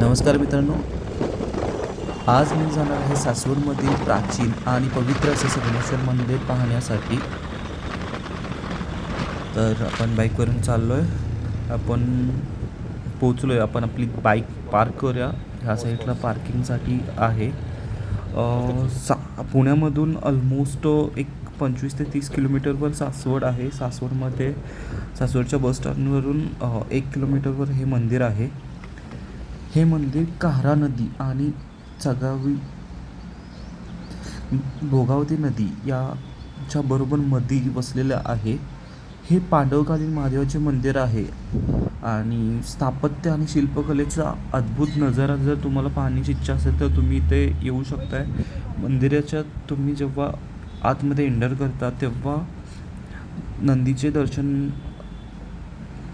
नमस्कार मित्रांनो. आज मी जाणार आहे सासवडमधील प्राचीन आणि पवित्र असे संगमेश्वर मंदिर पाहण्यासाठी. तर आपण बाईकवरून चाललो आहे आपण पोचलो आहे आपण आपली बाईक पार्क करूया. ह्या साईडला पार्किंगसाठी आहे. सा पुण्यामधून ऑलमोस्ट एक पंचवीस ते तीस किलोमीटरवर सासवड आहे. सासवडमध्ये सासवडच्या बस स्टँडवरून एक किलोमीटरवर हे मंदिर आहे. हे मंदिर कारा नदी आणि चगावी भोगावती नदी याच्या बरोबर मधी वसलेलं आहे. हे पांडवकालीन महादेवाचे मंदिर आहे आणि स्थापत्य आणि शिल्पकलेचा अद्भुत नजारा जर तुम्हाला पाहण्याची इच्छा असेल तर तुम्ही इथे येऊ शकताय. मंदिराच्या तुम्ही जेव्हा आतमध्ये एंटर करता तेव्हा नंदीचे दर्शन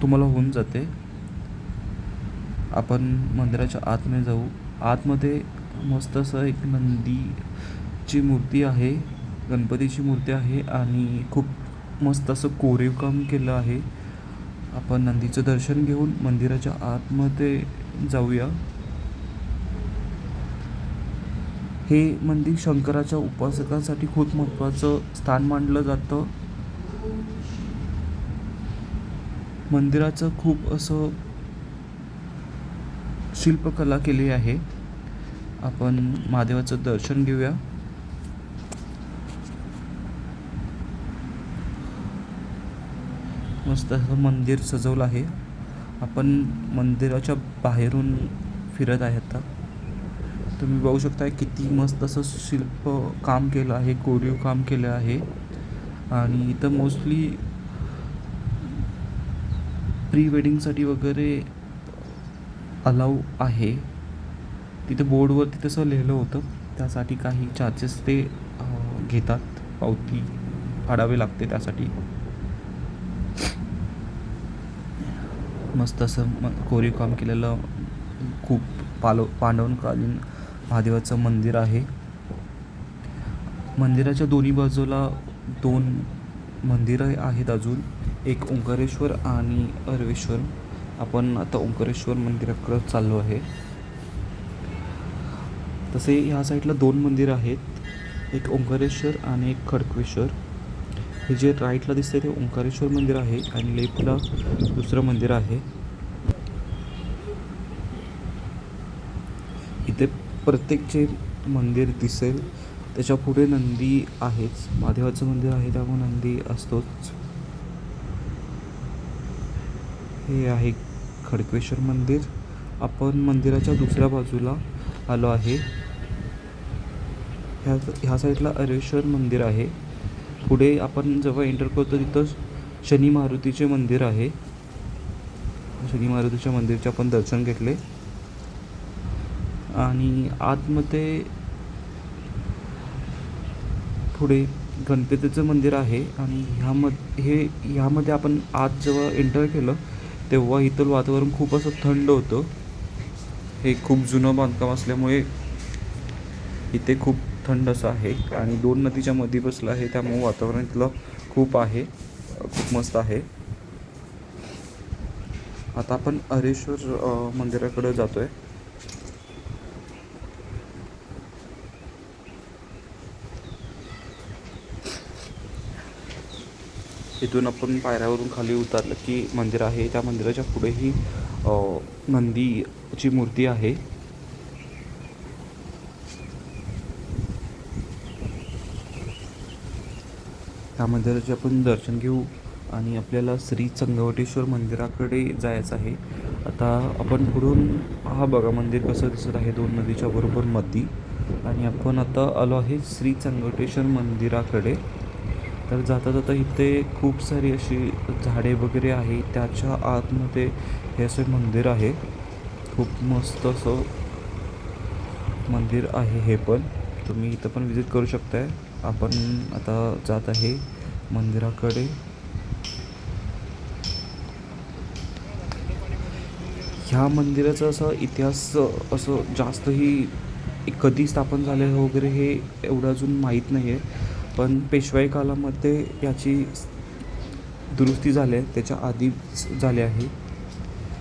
तुम्हाला होऊन जाते. आपण मंदिराच्या आतमध्ये जाऊ. आतमध्ये मस्त असं एक नंदीची मूर्ती आहे गणपतीची मूर्ती आहे आणि खूप मस्त असं कोरीव काम केलं आहे. आपण नंदीचं दर्शन घेऊन मंदिराच्या आतमध्ये जाऊया. हे मंदिर शंकराच्या उपासकांसाठी खूप महत्त्वाचं स्थान मानलं जातं. मंदिराचं खूप असं शिल्पकला केली आहे. आपण महादेवाचं दर्शन घेऊया. मस्त असं मंदिर सजवलं आहे. आपण मंदिराच्या बाहेरून फिरत आहे आता. तुम्ही बघू शकता किती मस्त असं शिल्प काम केलं आहे कोरीव काम केलं आहे. आणि इथं मोस्टली प्री वेडिंगसाठी वगैरे अलाव आहे. तिथे बोर्डवरती तसं लिहिलं होतं. त्यासाठी काही चार्जेस ते घेतात. पावती फाडावे लागते त्यासाठी. मस्त असं म कोरीव काम केलेलं खूप पालो पांडवकालीन महादेवाचं मंदिर आहे. मंदिराच्या दोन्ही बाजूला दोन मंदिरं आहेत अजून. एक ओंकारेश्वर आणि अरवेश्वर. आपण आता ओंकारेश्वर मंदिराकडं चाललो आहे. तसे ह्या साईडला दोन मंदिरं आहेत. एक ओंकारेश्वर आणि एक खडकेश्वर. हे जे राईटला दिसते ते ओंकारेश्वर मंदिर आहे आणि लेफ्टला दुसरं मंदिर आहे. इथे प्रत्येक जे मंदिर दिसेल त्याच्या पुढे नंदी आहेच. महादेवाचं मंदिर आहे त्यामुळे नंदी असतोच. हे आहे खडकेश्वर मंदिर. आपण मंदिराच्या दुसऱ्या बाजूला आलो आहे. ह्या ह्या साईडला अरेश्वर मंदिर आहे. पुढे आपण जेव्हा एंटर करतो तिथं शनी मारुतीचे मंदिर आहे. शनी मारुतीच्या मंदिरचे आपण दर्शन घेतले. आणि आतमध्ये पुढे गणपतीचं मंदिर आहे. आणि ह्यामध्ये हे ह्यामध्ये आपण आत जेव्हा एंटर केलं तेव्हा इथलं वातावरण खूप असं थंड होतं. हे खूप जुनं बांधकाम असल्यामुळे इथे खूप थंड असं आहे आणि दोन नदीच्या मध्ये बसलं आहे त्यामुळे वातावरण इथलं खूप आहे खूप मस्त आहे. आता आपण हरेश्वर मंदिराकडे जातो आहे इथून आपण पायऱ्यावरून खाली उतरलं की मंदिर आहे. त्या मंदिराच्या पुढेही नंदीची मूर्ती आहे. त्या मंदिराचे आपण दर्शन घेऊ आणि आपल्याला श्री चंगवटेश्वर मंदिराकडे जायचं आहे. आता आपण पुढून हा बघा मंदिर कसं दिसत आहे दोन नदीच्या बरोबर मध्ये आणि आपण आता आलो आहे श्री चंगवटेश्वर मंदिराकडे. तर जाता जाता इथे खूप सारी अशी झाडे वगैरे आहे. त्याच्या आतमध्ये हे असं मंदिर आहे. खूप मस्त असं मंदिर आहे हे पण. तुम्ही इथं पण विजिट करू शकताय. आपण आता जात आहे मंदिराकडे. ह्या मंदिराचा असा इतिहास असं जास्तही कधी स्थापन झाले वगैरे हे एवढं अजून माहीत नाही आहे पण पेशवाई कालामध्ये याची दुरुस्ती झाली आहे त्याच्या आधीच झाले आहे.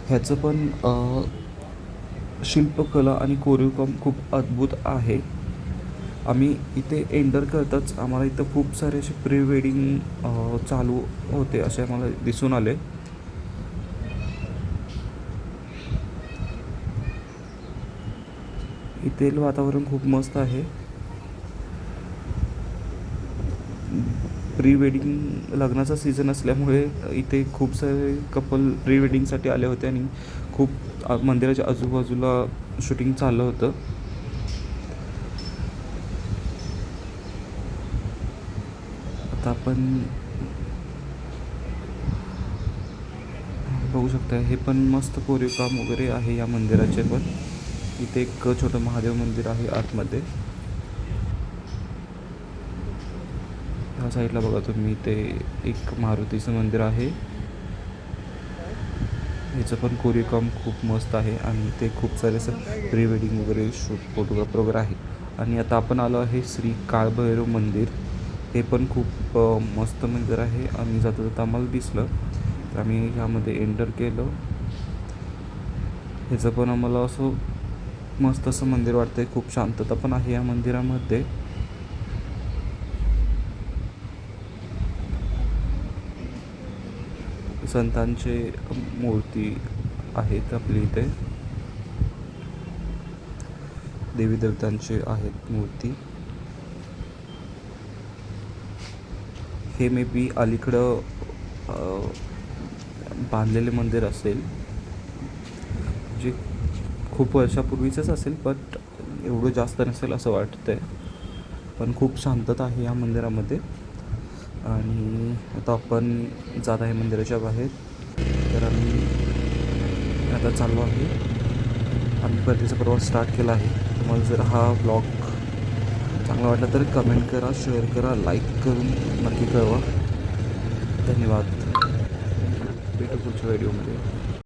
ह्याचं पण शिल्पकला आणि कोरीवकाम खूप अद्भुत आहे. आम्ही इथे एंटर करताच आम्हाला इथं खूप सारे असे प्री वेडिंग चालू होते असे आम्हाला दिसून आले. इथेल वातावरण खूप मस्त आहे. प्री वेडिंग लग्नाचा सीझन असल्यामुळे इथे खूप सारे कपल प्री वेडिंगसाठी आले होते आणि खूप मंदिराच्या आजूबाजूला शूटिंग चाललं होतं. आता आपण बघू शकता हे पण मस्त कोरीव काम वगैरे आहे या मंदिराचे पण. इथे एक छोटं महादेव मंदिर आहे आतमध्ये. ह्या साईडला बघा तुम्ही ते एक मारुतीचं मंदिर आहे. ह्याचं पण कोरीव काम खूप मस्त आहे आणि ते खूप सारे असं प्री वेडिंग वगैरे शूट फोटोग्राफ वगैरे आहे. आणि आता आपण आलो आहे श्री काळभैरव मंदिर. हे पण खूप मस्त मंदिर आहे आम्ही जाता जाता आम्हाला दिसलं. तर आम्ही ह्यामध्ये एंटर केलं. ह्याचं पण आम्हाला असं मस्त असं मंदिर वाटतंय. खूप शांतता पण आहे या मंदिरामध्ये. संतांचे मूर्ती आहेत आपली इथे. देवी देवतांचे आहेत मूर्ती. हे मे बी अलीकडं बांधलेले मंदिर असेल. जे खूप वर्षापूर्वीचंच असेल बट एवढं जास्त नसेल असं वाटतंय. पण खूप शांतता आहे या मंदिरामध्ये. आणि आता आपण जात आहे मंदिराच्या बाहेर. तर आम्ही आता चाललो आहे. आम्ही परतीचा प्रवास स्टार्ट केला आहे. तुम्हाला जर हा ब्लॉग चांगला वाटला तर कमेंट करा शेअर करा लाईक करून नक्की कळवा. धन्यवाद. भेटू पुढच्या व्हिडिओमध्ये